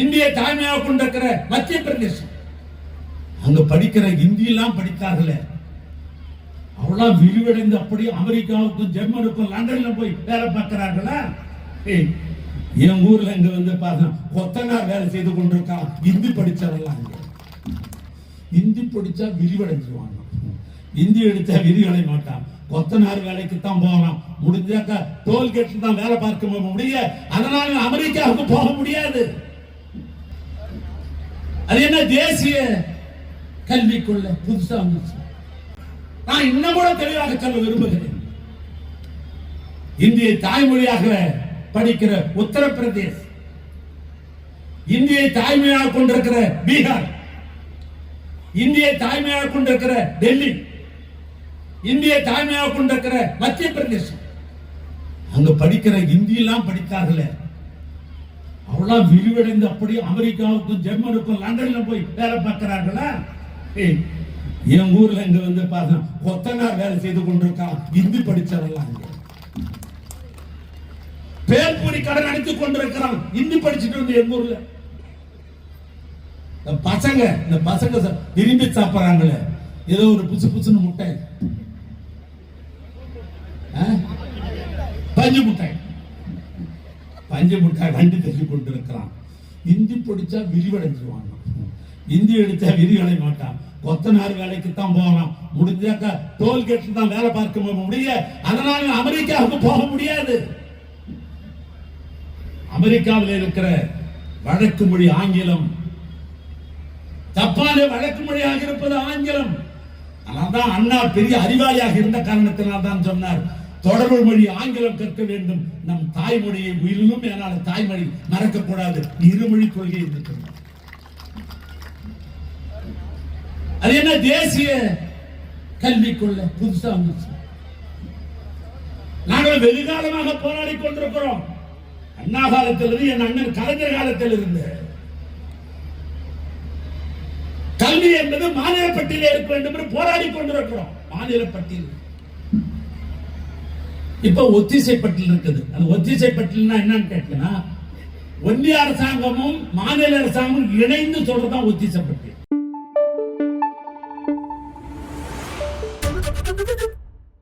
இந்திய தாய்மையாக கொண்டிருக்கிற மத்திய பிரதேசம். அங்க படிக்கிற ஹிந்தி எல்லாம் படித்தார்களே. அவெல்லாம் விரிவடைந்து அப்படியே அமெரிக்காவுக்கும் ஜெர்மனுக்கும் லண்டன்ல போய் வேலை பார்க்கிறார்களா? என் ஊர்ல இங்க வந்து பாருங்க கொத்தனார் வேலை செய்து கொண்டிருக்கான் இந்தி படிச்சவெல்லாம் இந்தி படிச்சா விரிவடைஞ்சிருவாங்க. இந்தி எடுத்தா விரிவடை மாட்டான். கொத்தனார் வேலைக்கு தான் போகலாம் முடிஞ்சாக்கா டோல்கேட்ல தான் வேலை பார்க்க முடிய அதனால அமெரிக்காவுக்கு போக முடியாது. அது என்ன தேசிய கல்விக்குள்ள புதுசா வந்துச்சு? நான் இன்னும் கூட தெளிவாக சொல்ல விரும்புகிறேன். இந்திய தாய்மொழியாக படிக்கிற உத்தரப்பிரதேஷ் இந்தியை தாய்மையாக கொண்டிருக்கிற பீகார் இந்திய தாய்மையாக கொண்டிருக்கிற டெல்லி இந்தியை தாய்மையாக கொண்டிருக்கிற மத்திய பிரதேசம் அங்க படிக்கிற இந்தியெல்லாம் படித்தார்களே. அவெல்லாம் விரிவடைந்து அப்படியே அமெரிக்காவுக்கும் ஜெர்மனுக்கும் லண்டன்ல போய் வேலை பார்க்கிறார்களா? ஏய், என் ஊர்ல இங்க வந்து பார்த்தா கொத்தனார் வேலை செய்து கொண்டிருக்கான் இந்தி படிச்சவெல்லாம் பேர் பேர்பூரி கடன் அடித்துக் கொண்டிருக்கிறான் இந்தி படிச்சுட்டு வந்து எங்க ஊர்ல? இந்த பசங்க இந்த பசங்க விரும்பி சாப்பிடுறாங்களே. ஏதோ ஒரு புசு புசுன்னு முட்டை. பஞ்சு முட்டை. பஞ்சு முட்டை கண்டு தெரிஞ்சு கொண்டிருக்கிறான். இந்தி பிடிச்சா விரிவடைஞ்சிருவாங்க இந்தி எடுத்தா விரிவடைய மாட்டான். கொத்தனார் வேலைக்கு தான் போகலாம் முடிஞ்சாக்கா டோல்கேட்ல தான் வேலை பார்க்க முடிய அதனால அமெரிக்காவுக்கு போக முடியாது. அமெரிக்காவில் இருக்கிற வழக்கு மொழி ஆங்கிலம். தப்பாலே வழக்கு மொழியாக இருப்பது ஆங்கிலம். அதனால்தான் அண்ணா பெரிய அறிவாளியாக இருந்த காரணத்தினால் தான் சொன்னார். தொடர்பு மொழி ஆங்கிலம் கற்க வேண்டும். நம் தாய்மொழியை உயிரிலும் என்னால் தாய்மொழி மறக்கக்கூடாது. இருமொழி கொள்கை இருக்கிறது அது என்ன தேசிய கல்விக்குள்ள புதுசா வந்துச்சு. நாங்கள் வெகு காலமாக போராடி கொண்டிருக்கிறோம். அண்ணா காலத்திலிருந்து என் அண்ணன் கலைஞர் காலத்தில் இருந்து கல்வி என்பது மாநில பட்டியலில் இருக்க வேண்டும் என்று போராடி கொண்டிருக்கிறோம். மாநில பட்டியல் இப்போ ஒத்திசை பட்டியல் இருக்குது அந்த ஒத்திசை பட்டியல்னா என்னன்னு கேட்டீங்கன்னா ஒன்றிய அரசாங்கமும் மாநில அரசாங்கமும் இணைந்து சொல்றதான் ஒத்திசை பட்டியல்